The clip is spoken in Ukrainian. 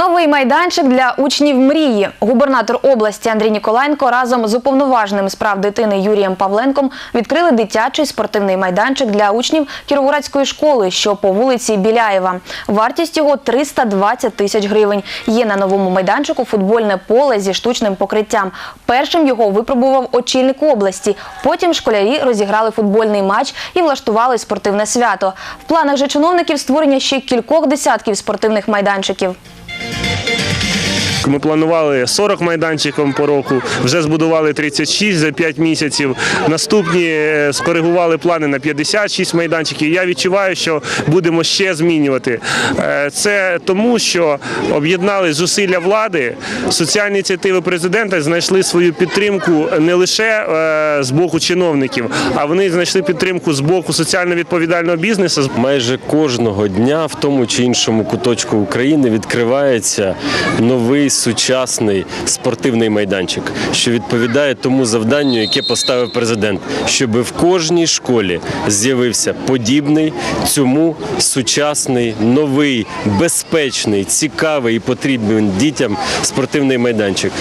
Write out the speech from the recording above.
Новий майданчик для учнів мрії. Губернатор області Андрій Ніколаєнко разом з уповноваженим з прав дитини Юрієм Павленком відкрили дитячий спортивний майданчик для учнів Кіровоградської школи, що по вулиці Біляєва. Вартість його 320 тисяч гривень. Є на новому майданчику футбольне поле зі штучним покриттям. Першим його випробував очільник області. Потім школярі розіграли футбольний матч і влаштували спортивне свято. В планах же чиновників створення ще кількох десятків спортивних майданчиків. Ми планували 40 майданчиків по року, вже збудували 36 за 5 місяців. Наступні е, скоригували плани на 56 майданчиків. Я відчуваю, що будемо ще змінювати. Е, Це тому, що об'єднали зусилля влади, соціальні ініціативи президента знайшли свою підтримку не лише е, з боку чиновників, а вони знайшли підтримку з боку соціально відповідального бізнесу. Майже кожного дня в тому чи іншому куточку України відкривається новий сучасний спортивний майданчик, що відповідає тому завданню, яке поставив президент, щоб в кожній школі з'явився подібний цьому сучасний, новий, безпечний, цікавий і потрібний дітям спортивний майданчик.